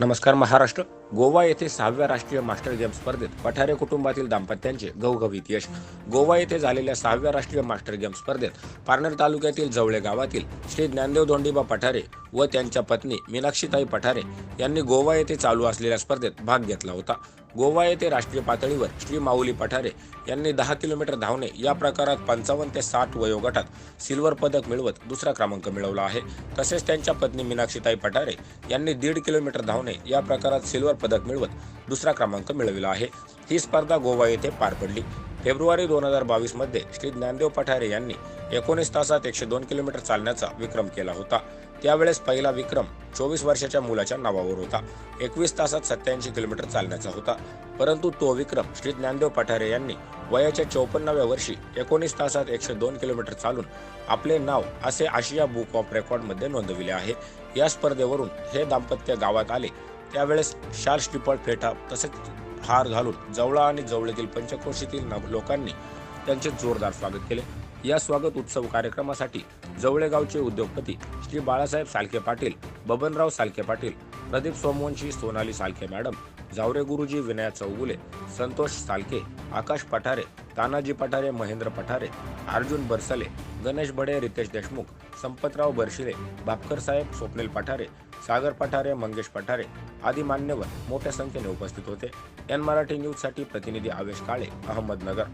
नमस्कार महाराष्ट्र. गोवा येथे सहाव्या राष्ट्रीय मास्टर गेम स्पर्धेत पठारे कुटुंबातील दाम्पत्यांचे घवघवीत यश. गोवा येथे झालेल्या सहाव्या राष्ट्रीय मास्टर गेम स्पर्धेत पारनेर तालुक्यातील जवळे गावातील श्री ज्ञानदेव धोंडीबा पठारे व त्यांच्या पत्नी मीनाक्षीताई पठारे यांनी गोवा येथे चालू असलेल्या स्पर्धेत भाग घेतला होता. गोवा येथे राष्ट्रीय पातळीवर श्री माऊली पठारे यांनी दहा किलोमीटर धावणे या प्रकारात पंचावन्न ते साठ वयोगटात सिल्वर पदक मिळवत दुसरा क्रमांक मिळवला आहे. तसेच त्यांच्या पत्नी मीनाक्षीताई पठारे यांनी दीड किलोमीटर धावणे या प्रकारात सिल्वर पदक मिळवत दुसरा क्रमांक मिळविला आहे. ही स्पर्धा गोवा येथे पार पडली. फेब्रुवारी दोन हजार बावीसमध्ये श्री ज्ञानदेव पठारे यांनी एकोणीस तासात एकशे दोन किलोमीटर चालण्याचा विक्रम केला होता. त्यावेळेस पहिला विक्रम चोवीस वर्षाच्या मुलाच्या नावावर होता. एकवीस तासात सत्याऐंशी किलोमीटर चालण्याचा होता. परंतु तो विक्रम श्री ज्ञानदेव पठारे यांनी वयाच्या चौपन्नाव्या वर्षी एकोणीस तासात एकशे दोन किलोमीटर चालून आपले नाव असे आशिया बुक ऑफ रेकॉर्डमध्ये नोंदविले आहे. या स्पर्धेवरून हे दाम्पत्य गावात आले. त्यावेळेस शाल स्टिपल फेटा तसेच हार घालून जवळा आणि जवळीतील पंचक्रोशीतील लोकांनी त्यांचे जोरदार स्वागत केले. या स्वागत उत्सव कार्यक्रमासाठी जवळेगावचे उद्योगपती श्री बाळासाहेब सालके पाटील बबनराव सालके पाटील प्रदीप सोमवंशी सोनाली सालखे मॅडम जावरे गुरुजी विनया चौगुले संतोष सालके आकाश पठारे तानाजी पठारे महेंद्र पठारे अर्जुन बरसले गणेश बडे रितेश देशमुख संपतराव बरशिले भापकर साहेब स्वप्नील पठारे सागर पठारे मंगेश पठारे आदी मान्यवर मोठ्या संख्येने उपस्थित होते. एन मराठी न्यूजसाठी प्रतिनिधी आवेश काळे अहमदनगर.